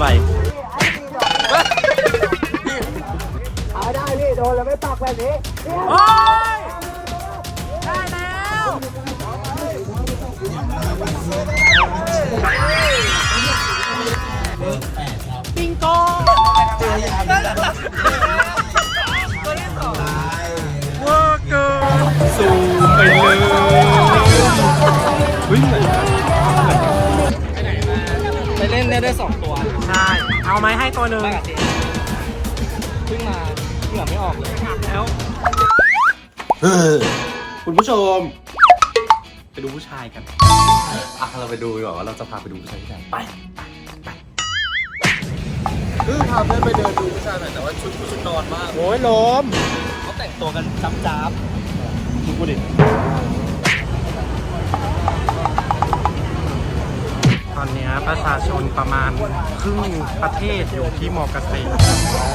ไวเอาได้พี่โดนแล้วไม่ปักแบบนี้โอ้ยได้แล้วปิงโก ไปเล่นได้ได้สองตัวใช่ เอาไหมให้ตัวหนึ่งบ้ากับเจเพิ่งมาเหงื่อไม่ออกเลยแล้วคุณผู้ชม ไปดูผู้ชายกันอะเราไปดูดีกว่าว่าเราจะพาไปดูผู้ชายที่ไหนไปคือพาเพื่อนไปเดินดูผู้ชายหน่อยแต่ว่าชุดชุดนอนมากโอ้ยลมเขาแต่งตัวกันจับจับดูกูดิ อนเนี้ยประชาชนประมาณครึ่งประเทศอยู่ที่มอเกษตรใช่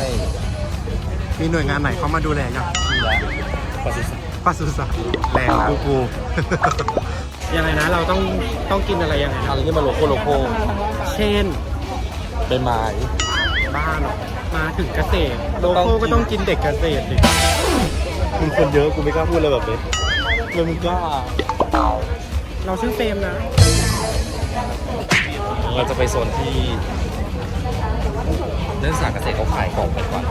มีหน่วยงานไหนเข้ามาดูแลยังดีแล้วปศุสัตว์ปศุสัตว์แรงนะกูกู ยังไงนะเราต้องต้องกินอะไรยังไงนะอะไรที่มาโลโก้โลโก้เช่นใบไม้บ้านเหรอมาถึงเกษตรโลต้องโก้กินก็ต้องกินเด็กเกษตรดิมึงคนเยอะกูไม่กล้าพูดเลยแบบนี้เลยมึงกล้าเราชื่อเฟรมนะ เราจะไปโซนที่นักศึกษาเกษตรเขาขายของกันก่อน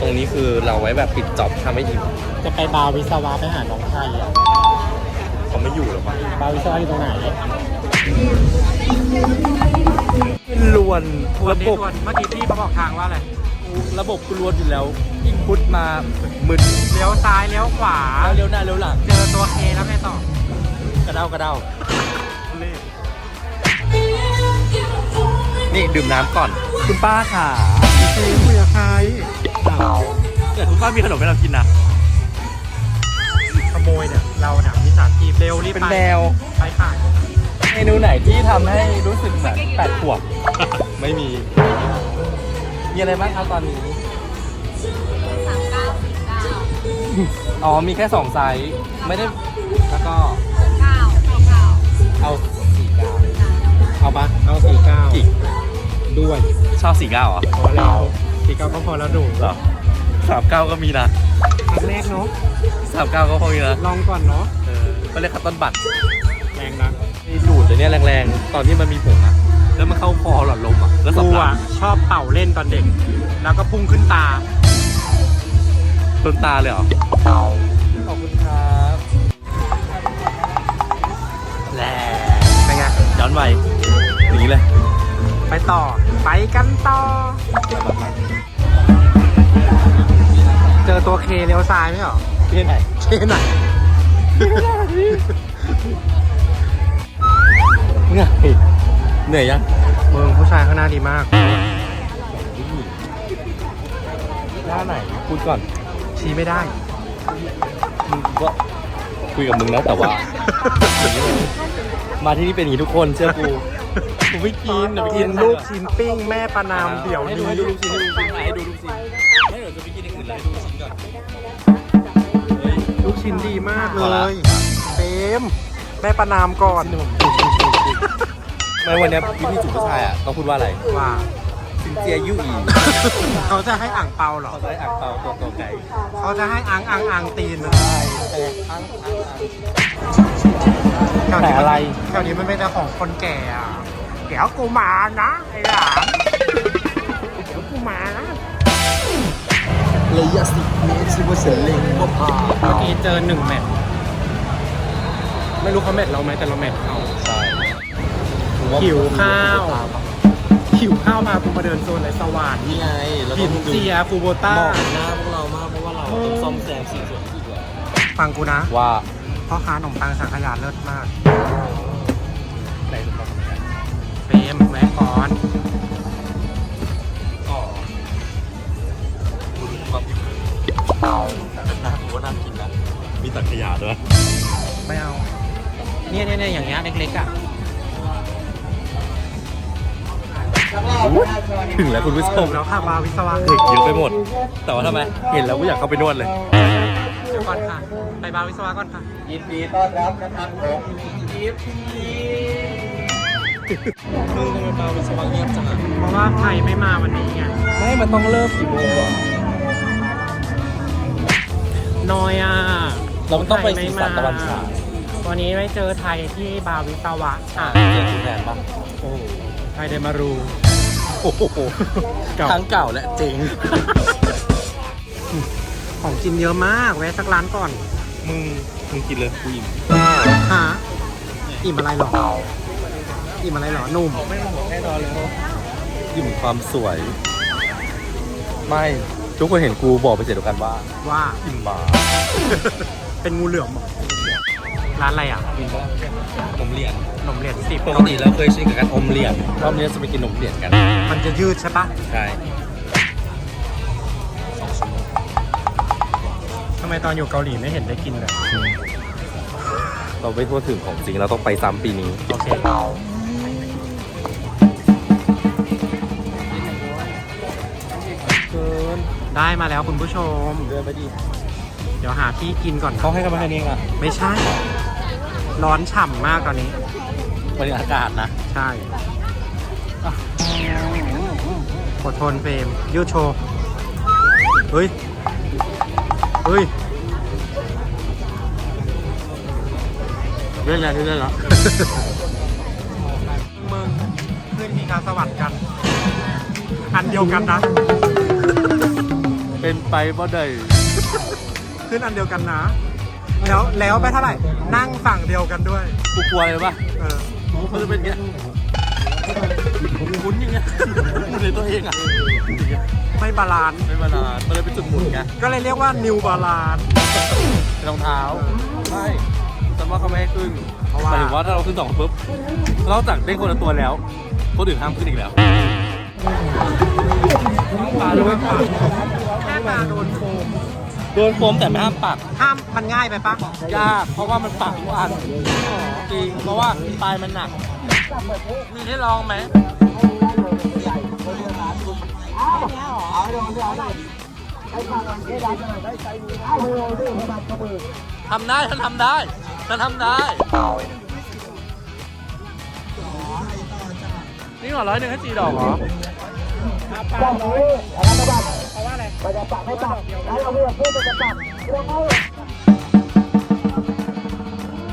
ตรงนี้คือเราไว้แบบปิดจ็อบทำให้อิ่มจะไปบาร์วิศวะไปหาน้องไทยอะเขาไม่อยู่หรอกปะบาร์วิศวะอยู่ตรงไหนขึ้นลวนระระบบบบเมื่อกี้พี่เขาบอกทางว่าอะไร ระบบกูลวนอยู่แล้วอินพุตมามึนเลี้ยวซ้ายเลี้ยวขวาเลี้ยวหน้าเลี้ยวหลังเจอตัวเคแล้วไงต่อกระเด้ากระเด้า นี่ดื่มน้ำก่อน คุณป้าค่ะเฟรมคุยกับใครเกิดคุณป้ามีขนมให้เรากินนะ ขโมยเนี่ย เราเนี่ยมิจฉาชีพเร็วรีบเป็นไปแมว ไปค่ะ เมนูไหนที่ทำให้รู้สึกเหมือนแปดขวบ ไม่มี มีอะไรบ้างครับตอนนี้ อ๋อมีแค่สองไซส์ ไม่ได้ แล้วก็ เอาสี่เก้า เอาปะเอาสี่เก้าอีก ด้วยชอบสี่เก้าเหรอพอแล้วสี่เก้าก็พอแล้วดูเหรอสามเก้าก็มีนะครั้งแรกเนาะสามเก้าก็พอมีนะลองก่อนเนาะเออก็เรียกคัตต้นบัตรแรงนะนี่ดูดเลยเนี่ยแรงๆ ตอนที่มันมีผงอะแล้วมันเข้าคอหลอดลมอะแล้วกูสำลัอะกชอบเป่าเล่นตอนเด็ก แล้วก็พุ่งขึ้นตาต้นตาเลยเหรอขอบคุณครับแหละเป็นไงย้อนวัยอย่างนี้ เลย ไปต่อ ไปกันต่อ เจอตัวเคเลี้ยวซ้ายไหมเหรอที่ไหนเคไหนเหนื่อยเหนื่อยยังมึงผู้ชายข้างหน้าดีมากหน้าไหนพูดก่อน ชี้ไม่ได้มึงก็คุยกับมึงแล้วแต่ว่า มาที่นี่เป็นอย่างนี้ทุกคนเชื่อกู กูไม่กินเดี๋ยวไปกิกินนลูกชิ้นปิ้งแม่ประนามเดี๋ยวให้ดูนี้ให้ดูลูกชิ้นให้ดูลูกชิ้นให้ดูลูกชิ้นไม่เดี๋ยวจะไปกินอย่างอื่นเลยให้ดูลูกชิ้นก่อนเฮ้ยลูกชิ้นดีมากเลพอละ ยเต็มแม่ประนามก่อนไม่วันเนี้ยพี่พี่จุ๊ผู้ชายอะต้องพูดว่าอะไรว่าซินเจียยู่อีเขาจะให้อ่างเปาเหรอ เขาจะได้อ่างเปาตัวโตไก่เขาจะให้อังอังอังตีนนะใช่แต่อังอังอัง แถวนี้แต่อะไร แถวนี้มันเป็นแต่ของคนแก่อะ เดี๋ยวกูมานะไอ้หลานเดี๋ยวกูมานะระยะสิบเมตรชิวเสนเล็งก็พาเมื่อกี้เจอหนึ่งแมตช์ไม่รู้เขาแมตช์เราไหมแต่เราแมตช์เขาใช่หิวข้าวหิวข้าวมากูมาเดินโซนไรสว่านนี่ไงเราหิต้อนงดูเจียฟูโบต้าเหมาะหน้าพวกเรามากเพราะว่าเราต้องซ่อมแซมสิ่งส่วนที่เหลือฟังกูนะว่าพ่อค้าขนมปังสังขยาเลิศมากใน สมบัติเฟรมแวะก่อนก็คุณความอิ่มน่ากูว่าน่ากินนะมีตักขยะด้วยไม่เอา เนี่ยเนี่ยเนี่ยอย่างเงี้ยเล็กๆอะถึงแล้วคุณผู้ชผมมแล้วค่ะบาร์วิศวะเด็กเยอะไปหมด แต่ว่าทำไม เห็นแล้วกูอยากเข้าไปนวดเลย เดี๋ยวก่อนค่ะ ไปบาร์วิศวะก่อนค่ะ ยินดีต้อนรับนะครับผมยิปซี มึงทำไมมาเป็นสว่างเงียบจังอะเพราะว่าใครไม่มาวันนี้ไงไม่ มันต้องเริ่มกี่โมงก่อนน้อยอะเราต้องไปสีสันตะวันฉายวันนี้ไม่เจอไทยที่บาวิตาวะอะเจอคุณแทนปะโอ้ไทยเดมารูโอ้โหเก่าทั้งเก่าและเจ๋งของกินเยอะมาก แวะสักร้านก่อน มึง มึงกินเลยกูอิ่มฮะอิ่มอะไรหรอ อิ่มอะไรหรอหนุ่ม ไม่หมดแน่นอนเลยอิ่มความสวย ไม่ ทุกคนเห็นกูบอกไปเสร็จเดียวกันว่าว่าอิ่มหมา เป็นงูเหลือมเหรอร้านอะไรอะกินว่าขนมเหรียญขนมเหรียญสิบปกติเราเคยชินกับการอมเหรียญรอบนี้จะไปกินขนมเหรียญกันมันจะยืดใช่ปะใช่ทำไมตอนอยู่เกาหลีไม่เห็นได้กินเลย เราไม่ทั่วถึงของจริงเราต้องไปซ้ำปีนี้ โอเค ได้มาแล้วคุณผู้ชม เดินไปดิเดี๋ยวหาที่กินก่อนนะเขาให้กันมาแค่นี้เองอะไม่ใช่ ร้อนฉ่ำมากตอนนี้วันนี้อากาศนะ ใช่อะอดทนเฟรมยืดโชว์เฮ้ย เฮ้ย เล่นแล้วเล่นแล้วมึงขึ้นมีการสวัสดิ์กัน อันเดียวกันนะ เป็นไปบ่ได้ขึ้นอันเดียวกันนะ แล้วแล้วไปเท่าไหร่ นั่งฝั่งเดียวกันด้วย กูกลัวเลยปะเออมันจะเป็นอย่างเงี้ยหมุนอย่างเงี้ยหมุนในตัวเองอะไม่บาลานซ์ไม่มานานมันเลยเป็นจุดหมุนไงก็เลยเรียกว่านิวบาลานซ์เป็นรองเท้าใช่แต่ว่าเขาไม่ให้ขึ้นเพราะว่าหมายถึงว่าถ้าเราขึ้นสองคนปุ๊บนอกจากได้คนละตัวแล้วคนอื่นห้ามขึ้นอีกแล้วปลาโดนปากแค่ปลา โดนโฟมโดนโฟมแต่ไม่ห้ามปัก ห้ามมันง่ายไปปะยากเพราะว่ามันปักทุกอันจริงเพราะว่าปลายมันหนัก มีให้ลองไหมเอาเดี๋ยวมันจะเอาได้ให้ฟังมันได้ดังได้ใจมือเอาเลยด้วยให้มันกระมือทำได้ฉันทำได้ฉันทำได้ นี่เหรอร้อยหนึ่งให้สี่ดอกเหรอ ตรงนี้อะไรนะบัตรเพราะว่าอะไรมันจะปักไม่ปักแล้วเราเรียกพูดมันจะปักเรื่องเอา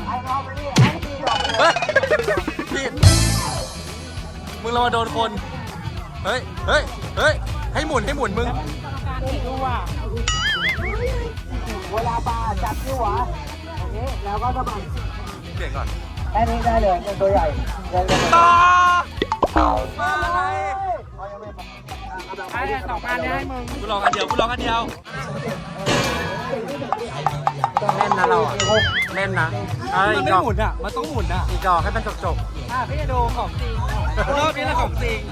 ไอ้น้องไปนี่ไอ้ที่ดอกเลยเฮ้ยผิดมึงเรามาโดนคน เฮ้ย เฮ้ย เฮ้ย ให้หมุนให้หมุนมึงเวลาปลาจับที่หัวโอเคแล้วก็สะบัดเปลี่ยนก่อนแค่นี้ได้เลยเป็นตัวใหญ่เดินเลยต่อ อ้สองอันนี้ให้มึงกูลองอันเดียวกูลองอันเดียวเล่นนะเราอะเล่นนะเออมัอีนกไม่ดอกหมุนอะ มันต้องหมุนอะ อีกดอกให้มันจบจบอะพี่จะดูของจริงรอบนี้แหละของจริงๆ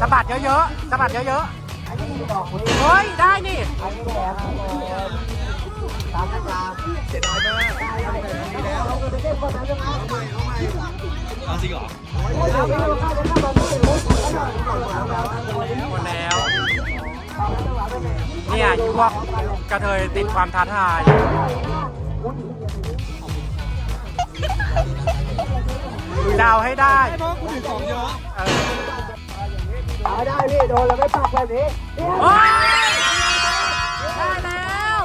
สะบัดเยอะๆสะบัดเยอะๆเฮ้ย ได้นี่อันนี้แหละตามนักลาเจ็ดร้อยมากได้แล้ว เราจะได้คนนั้นจะมาเอาจริงเหรอเราไม่รู้ค่าจะเข้ามาไม่รู้หมดแล้ว เนี่ยพวกกระเทยติดความท้าทาย ดาวให้ได้เพราะกูถือของเยอะเออเอาได้พี่โดนแล้วไม่ปักแบบนี้โอ้ยได้แล้ว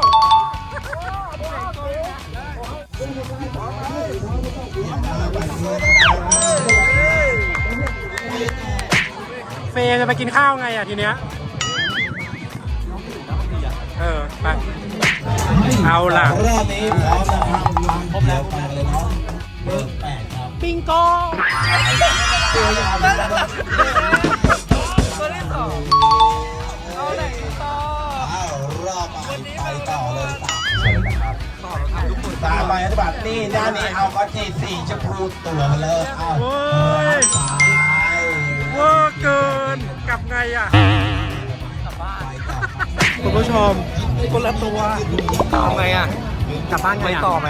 เฟย์จะไปกินข้าวไงอะทีเนี้ย เออ ไป เอาล่ะ รอบนี้พร้อมนะครับครบแล้วปิงโกรอบไปต่อเลยตามไปบัตรนี่ด้านนี้เอาก็จีสี่ชมพูตัวมาเลยเอาเว้ย เวอร์เกิน กลับไงอะคุณผู้ชมคนละตัวทำไงอะ กลับบ้านไงไปอะต่อไหม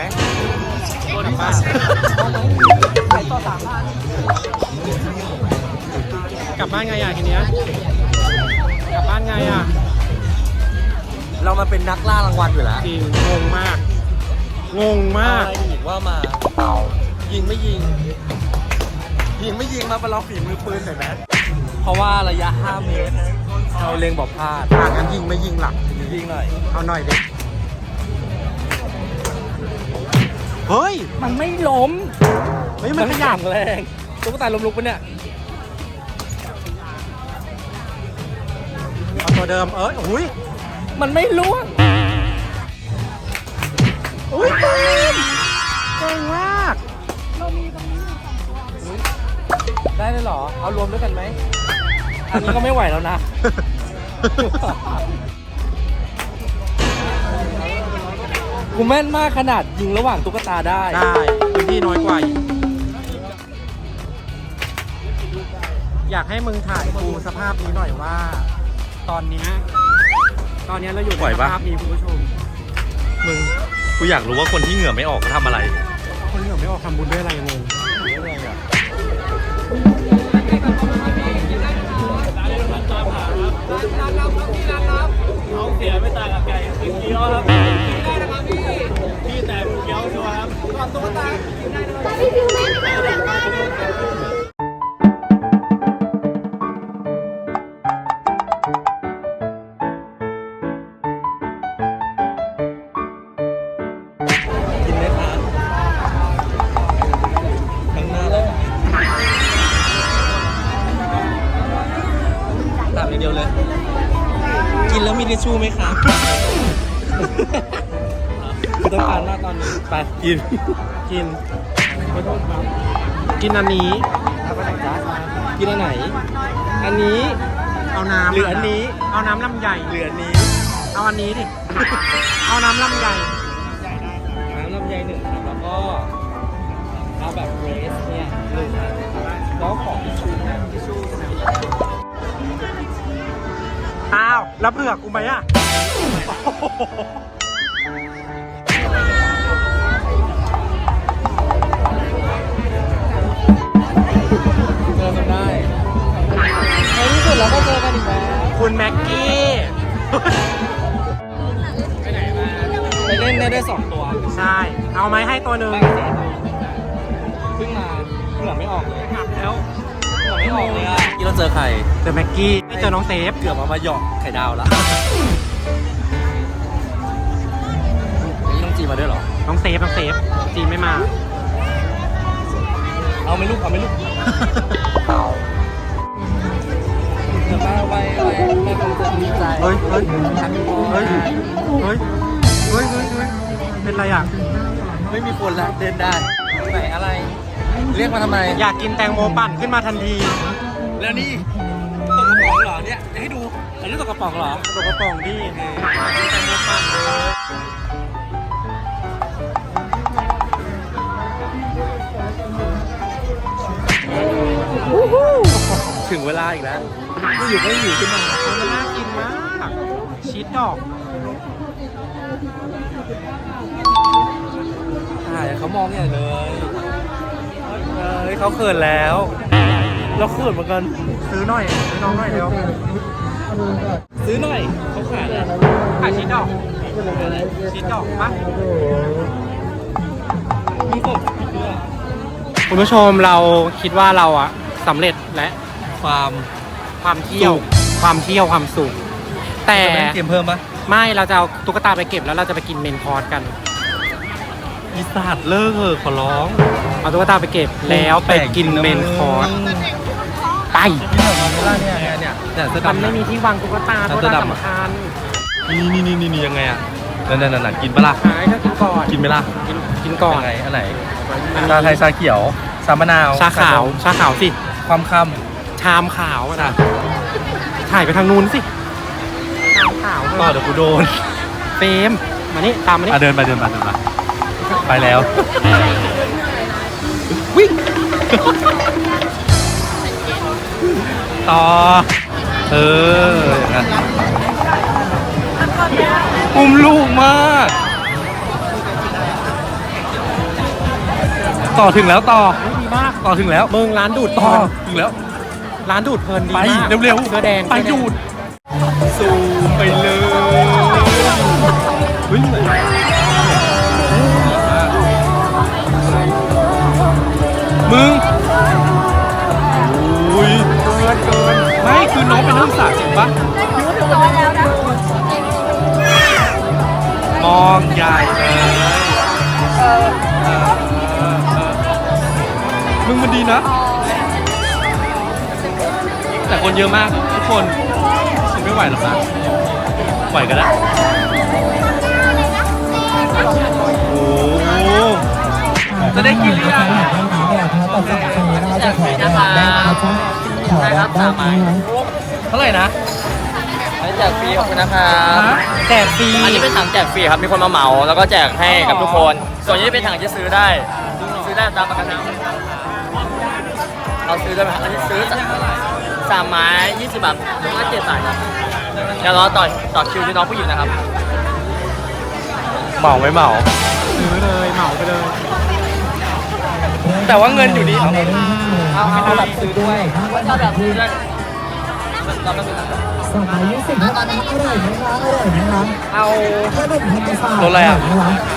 กลับบ้านกลับบ้านไงอะทีเนี้ยกลับบ้านไงอะ เรามาเป็นนักล่ารางวัลอยู่แล้วจริงงงมาก งงมากอะไรอีกว่ามา ยิงไม่ยิง ยิงไม่ยิงมาประลองฝีมือปืนหน่อยไหมเพราะว่าระยะ 5 เมตร เราเล็งบอกพลาดอะงั้นยิงไม่ยิงหลักยิงหน่อย เอาหน่อยเด็กเฮ้ย มันไม่ล้มเฮ้ยมันขยับแรงตุ๊กตาล้มลุกปะเนี่ย เอาตัวเดิมเอ้ยอุ้ยมันไม่ล่วงอุ้ยเก่งเก่งมาก ได้เลยเหรอ เอารวมด้วยกันไหม อันนี้ก็ไม่ไหวแล้วนะ กูแม่นมากขนาดยิงระหว่างตุ๊กตาได้ ได้พื้นที่น้อยกว่าอีกอยากให้มึงถ่ายกูสภาพนี้หน่อยว่า ตอนเนี้ยตอนเนี้ยเราอยู่ไหวในสปะ ภาพนี้คุณผู้ชมมึงกูอยากรู้ว่าคนที่เหงื่อไม่ออกเขาทำอะไร คนเหงื่อไม่ออกทำบุญด้วยอะไรงง เสียไม่ต่างกับไก่คือเกี๊ยวครับได้นะครับพี่พี่แต่เกี๊ยวชัวร์ครับก่อนตุ๊กตากิ ไหมครับ คือต้องการมากตอนนี้ ไปกิน กินกินอันนี้เอาไปไหนจ๊ะกินอันไหน อันนี้ เอาน้ำหรืออันนี้ เอาน้ำลำไยเหลืออันนี้ เอาอันนี้ดิ เอาน้ำลำไยน้ำลำไยหนึ่งครับ แล้วก็เอาแบบเรสเนี่ยหนึ่งครับแล้วของทิชชู่นะทิชชู่ใช่ไหม อ้าว แล้วเผือกกูไหมอะเจอกันได้ในที่สุดเราก็เจอกันอีกแล้วคุณแม็กกี้ ไปไหนมาไปเล่นได้ได้สองตัวใช่ เอาไหมให้ตัวหนึ่งบ้างสีเพิ่งมาเหงื่อไม่ออกเลยกลับแล้วเหงื่อไม่ออกเลยอะที่เราเจอใครเจอแม็กกี้ไม่ เจอน้องเซฟเกือบเอามาหยอกไข่ดาวแล้วนี่น้องจีมาด้วยเหรอ น้องเซฟน้องเซฟจีนไม่มา เอาไม่ลูกเอาไม่ลูกเดี๋ยวมาไว้ไว้แม่คงจะดีใจเฮ้ยเฮ้ยทั้งพอเฮ้ยเฮ้ยเฮ้ยเฮ้ยเฮ้ยเป็นไรอะไม่มีคนละเดินได้ไหนอะไร เรียกมาทำไมอยากกินแตงโมปั่นขึ้นมาทันที แล้วนี่ตกกระป๋อง เหรอเนี่ยให้ดูอันนี้ตกกระป๋องเหรอตัวกระป๋องดิอยากกินแตงโมปั่นเลยถึงเวลาอีกแล้วไม่อยู่ก็อยู่ขึ้นมามันน่ากินมากชีสดอกถ่ายเขามองอย่างเลย เฮ้ยเขาเขินแล้ว เราเขินเหมือนกัน ซื้อหน่อยซื้อน้องหน่อยเร็วซื้อหน่อยเขาขายอะไรขายชีสดอกชีสดอกปะมีกบอีกด้วยคุณผู้ชมเราคิดว่าเราอะสำเร็จและความความเที่ยว ความเที่ยวความสุขแต่จะเล่นเกมเพิ่มปะไม่เราจะเอาตุ๊กตาไปเก็บแล้วเราจะไปกินเมนคอร์สกันอีสัตว์เลิกเถอะขอร้อง เอาตุ๊กตาไปเก็บแล้วไปกินเมนคอร์ส ไปกินแบบมันไม่ได้เนี่ยเนี่ยเนี่ยเนี่ยเสื้อมันดำไม่มีที่วางตุ๊กตาเอาตุ๊กตัวตาสำคัญนี่นี่นี่นี่นี่ยังไงอะนั่นนั่นนั่นกินปะล่ะหายก็กินก่อนกินไหมล่ะกินกินก่อนยังไงอันไหนชาไทยชาเขียวชามะนาวชาขาวชาขาวสิ ความค่ชามขาวอะนะถ่ายไปทางนู้นสิ ชามขาวต่อเดี๋ยวกูโดนเฟรมมานี่ตามมานี่อะเดินไปเดินไปเดินไปไปแล้ว วิ่ง ต่อ เอออย่างนั้นอุ้มลูกมาก ต่อถึงแล้วต่อ ดีมากต่อถึงแล้ว เมืองร้านดูดต่อถึงแล้ว ร้านดูดเพลินดีไปมากเร็วเสื้อแดงไปดูดซูมไปเลยเฮ้ยเหนื่อยมึงอุ้ย เกินเกิน ไม่คือน้องเป็นนักศึกษาจริงปะมองใหญ่เลยเออเออเออมึงมันดีนะ แต่คนเยอะมากทุกคนฉันไม่ไหวหรอกนะไหวก็ได้โอ้โหจะได้กินหรือยังจะขอได้ได้ครับขอ ได้ได้ไหมเท่าไหร่นะแจกฟรีขอบคุณนะครับแจกฟรีอันนี้เป็นถังแจกฟรีครับมีคนมาเหมาแล้วก็แจกให้กับทุกคน ส่วนนี้เป็นถังที่ซื้อได้ ซื้อได้ตามปกติเราซื้อได้ไหมอันนี้ซื้อสามไม้ยี่สิบบาทถึงว่าเจ็ดบาทครับเดี๋ยวรอต่อต่อคิวที่น้องผู้หญิงนะครับเหมาไม่เหมาซื้อเลยเหมาไปเลย แต่ว่าเงินอยู่นี่เอา เอาเอาแบบซื้อด้วยเอาแบบซื้อด้วยเราไม่ซื้อสองร้อยยี่สิบนะครับอร่อยไหมครับอร่อยไหมครับเอาขนมธรรมศาสตร์รสอะไรอะ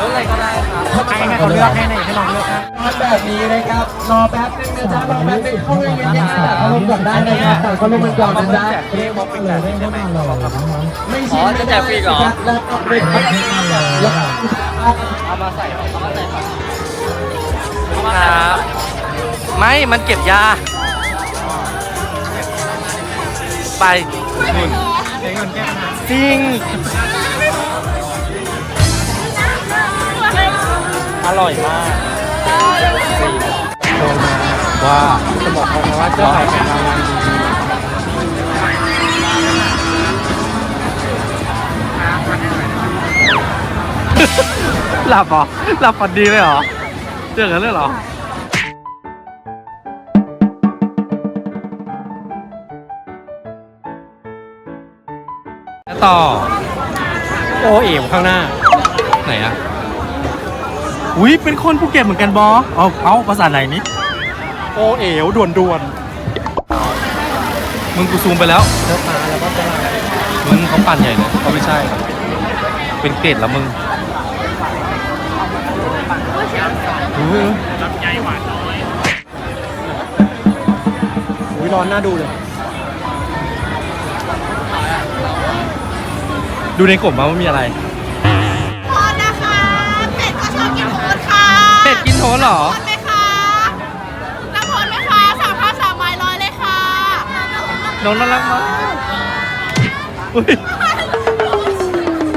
รถอะไรก็ได้ครับให้ให้เขาเลือกให้หน่อยให้ลองเลือกนะแบบนี้นะครับรอแป๊บนึงนะจ๊ะรอแป๊บนึงเข้าเรียนยังไงแต่เขาลงก่อนได้นะครับแต่เขาลงกันก่อนนะจ๊ะเรียกว่าเป็นแบบนี้ได้ไหมไม่อ๋อจะแจกฟรีเหรอแล้วก็เป็นแบบนี้แล้วเอามาใส่เอามาใส่ครับครับ ไม่ มันเก็บยา ไปนู่นจริง อร่อยมากโทรมาว่าจะบอกเขาว่าเจ้าขายเป็นรางวัลหลับเหรอ หลับฝันดีเลยเหรอเจอกันเลยเหรอ ต่อ โอเอ๋วข้างหน้า ไหนอะอุ้ยเป็นคนภูเก็ตเหมือนกันบอเอาเอาภาษาไหนนี่โอเอ๋วด่วนด่วนๆมึงกูซูมไปแล้วเจ้าตาแล้วก็ตลาดมึงเขาปั่นใหญ่เลยเขาไม่ใช่ เป็นเกรดแล้วมึงอุ้ยลำไยหวานน้อยอุ้ยร้อนน่าดูเลย ดูในกลุ่มมาว่ามีอะไร โทษนะคะ เป็ดก็ชอบกินโทษค่ะเป็ดกินโทนเหรอ โทษไหมคะน้ำโทษไหมคะสามข้าวสามไม้ร้อยเลยค่ะน้องน่ารักมากอุ้ย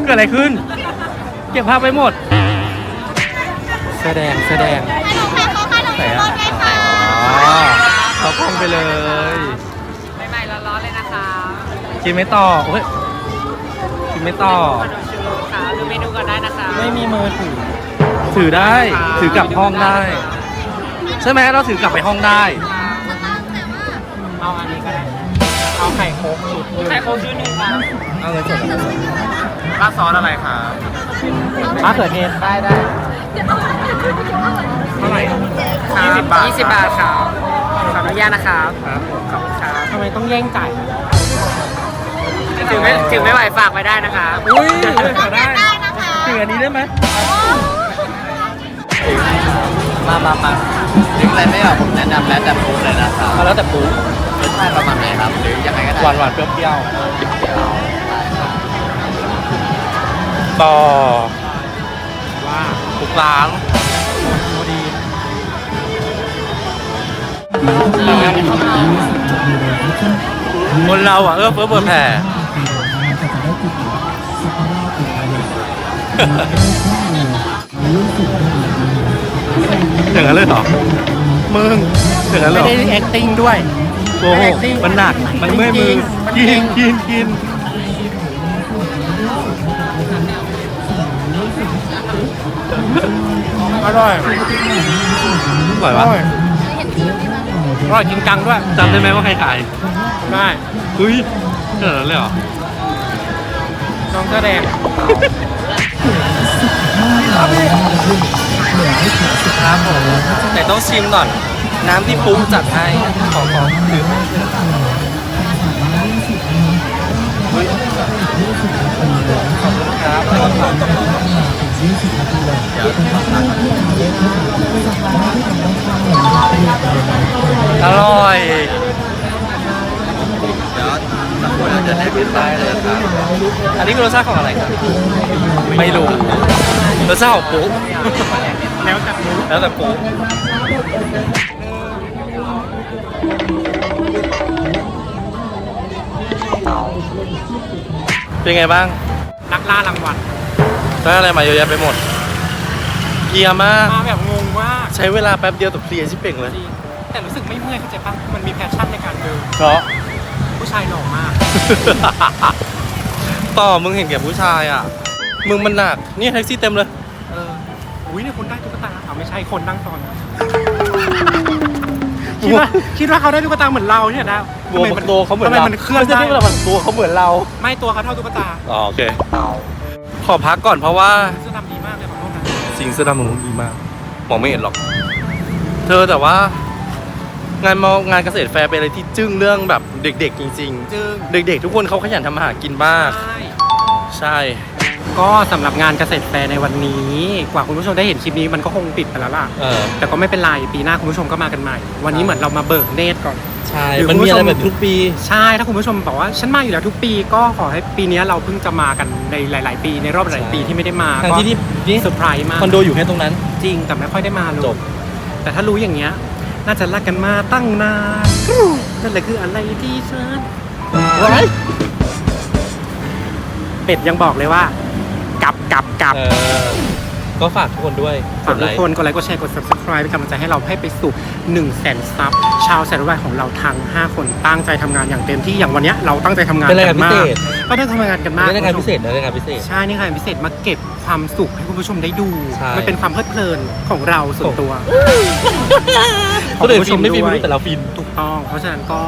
เกิดอะไรขึ้น เก็บภาพไปหมด แสดงแสดงให้ลงค่ะเขาให้ลงไหนรอะถไหมคะอ๋อเขาคงไปเลย ใหม่ๆร้อนๆเลยนะคะ กินไม่ต่อโอ้ย กินไม่ต่อค่ะดูเมนูก่อนได้นะคะไม่มีมือถือถือได้ ถือกลับห้องได้ ใช่ไหมเราถือกลับไปห้องได้ เอาอันนี้ก็ได้ เอาไข่โค้กชุดไข่โค้กชุดหนึงค่ะเอาเงินสดเอาเงินสดราดซอสอะไรคะมะเขือเทศได้ได้เท่าไหร่ยี่สิบบาทยี่สิบบาทครับขออนุญาตนะครับ ครับขอบคุณครับทำไมต้องแย่งจ่าย ถึงไม่ถึงไม่ไหวฝากไว้ได้นะครับอุ้ยฝากได้ได้นะคะถืออันนี้ได้ไหมมามามานึกอะไรไม่ออกผมแนะนำแล้วแต่ปูเลยนะครับเอาแล้วแต่ปูรสชาติประมาณไหนครับหรือยังไงก็ได้หวานหวานๆเปรี้ยวๆต่อว่าทุกร้านพอดีคนเราอะเออเฟื้อเปิดแผ่ อย่างนั้นเลยเหรอมึงอย่างนั้นเลยเหรอไม่ได้ acting ด้วย โอ้โหมันหนัก มันเมื่อยมือกินกินกินอร่อยอร่อยปะอร่อยอร่อยจริงจังด้วยจำได้ไหมว่าใครขายได้เฮ้ยเออเลยเหรอน้องแสดง ครับผมแต่ต้องชิมก่อน น้ำที่ปุ๊จัดให้ขอขอถือเฮ้ยขอบคุณครับอร่อยเดี๋ย สักคนอาจจะได้พิซซ่าเลยครับอันนี้คือรสชาติของอะไรครับไม่รู้รสชาติของปุ๊แล้วแต่ปุ๊แล้วแต่ปุ๊เป็นไงบ้าง นักล่ารางวัลได้อะไรมาเยอะแยะไปหมดเพลียมากมาแบบงงมากใช้เวลาแป๊บเดียวแต่เพลียชิบเป่งเลยจริงแต่รู้สึกไม่เมื่อยเข้าใจปะมันมีแพชชั่นในการเดินเพราะ ผู้ชายหล่อมาก ต่อมึงเห็นแก่ผู้ชายอะ มึงมันหนัก นี่แท็กซี่เต็มเลย เออ อุ้ยเนี่ยคนได้ตุ๊กตาเอาไม่ใช่คนนั่งตอน คิดว่าคิดว่าเขาได้ตุ๊กตาเหมือนเราเนี่ยนะบัวมันตัวเขาเหมือนทำไมเรามันเคลื่อนไม่ใช่ได้ที่เราตัวเขาเหมือนเราไม่ตัวเขาเท่าตุ๊กตาอ๋อโอเค ขอพักก่อนเพราะว่าเสื้อดำดีมากเลยขอโทษนะสิงเสื้อดำมันดีมาก มองไม่เห็นหรอก เธอแต่ว่า งานมองานเกษตรแฟร์เป็นอะไรที่จึ้งเรื่องแบบเด็ก ๆ จริง จึงๆ เด็ก ๆ ทุกคนเขาขยันทำอาหารกินมาก ใช่ใช่ ก็สำหรับงานเกษตรแฟร์ในวันนี้ กว่าคุณผู้ชมได้เห็นคลิปนี้มันก็คงปิดไปแล้วล่ะ เออแต่ก็ไม่เป็นไรปีหน้าคุณผู้ชมก็มากันใหม่ วันนี้เหมือนเรามาเบิกเนตรก่อน ใช่หรือมันมีอะไรคุณผู้ชม แบบทุกปี ใช่ถ้าคุณผู้ชมบอกว่าฉันมาอยู่แล้วทุกปีก็ขอให้ปีนี้เราเพิ่งจะมากันในหลาย ๆ ปีในรอบหลายใช่ ปีที่ไม่ได้มาทางที่ที่ก็นี่เซอร์ไพรส์มากคอนโดอยู่แค่ตรงนั้น จริงแต่ไม่ค่อยได้มาเลยจบ แต่ถ้ารู้อย่างเงี้ย น่าจะรักกันมาตั้งนานนั่นแหละคืออะไรที่ฉันไว้เป็ดยังบอกเลยว่ากลับกลับกลับ เออ ก็ฝากทุกคนด้วยฝากไลทุกค์คนกดไลค์กดแชร์กด subscribe เป็นกำลังใจให้เราให้ไปสู่1 0 0 0 0แสนซับชาวแสนวายของเราทั้ง5 คนตั้งใจทำงานอย่างเต็มที่อย่างวันเนี้ยเราตั้งใจทำงานเป็นรายการกันพิมาเศกษก็ได้ทำงานกันมาก เป็นรายการคุณพิผู้ชเศมษนะรายการพิเศษ ใช่นี่ค่ะพิเศษมาเก็บความสุขให้คุณผู้ชมได้ดู ใช่ มันเป็นความเพลิดเพลินของเราส่วนตัวคนอื่นขฟิงนไม่ฟินด้ไม่วยรู้แต่เราฟิน ถูกต้อง เพราะฉะนั้นก็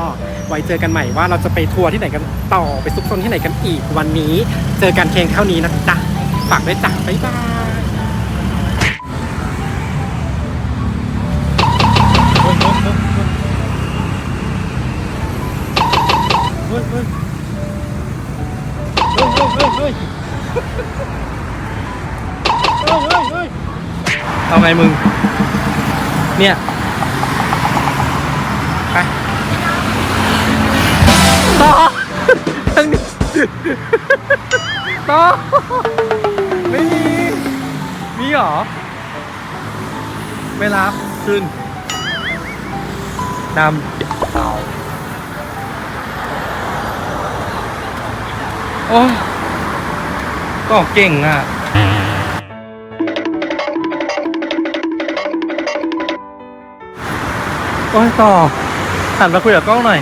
ไว้เจอกันใหม่ว่าเราจะไปทัวร์ที่ไหนกันต่อไปซุกซนที่ไหนกันอีกวันนี้ เจอกันเพียงเท่านี้นะจ๊ะฝากไว้จ้ะบ๊ายบาย เอาไงมึง เนี่ยไปต่อทางนี้ต่อไม่มี มีเหรอ ไม่รับ ขึ้นนำโอ้ยก็เก่งอะ โอ้ยต่อหันมาคุยกับกล้องหน่อย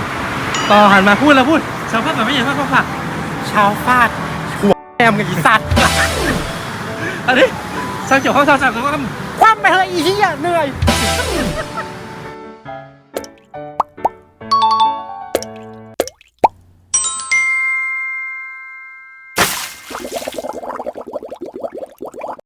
ต่อหันมาพูดแล้วพูด ชาวภาคแบบไม่อยากภาคภาคผักชาวฟาดหัวแอมกับอีสัตว์อันนี้ช่างเกี่ยวข้องช่างสั่งก็คว่ำไปเถอะอีเหี้ยเหนื่อย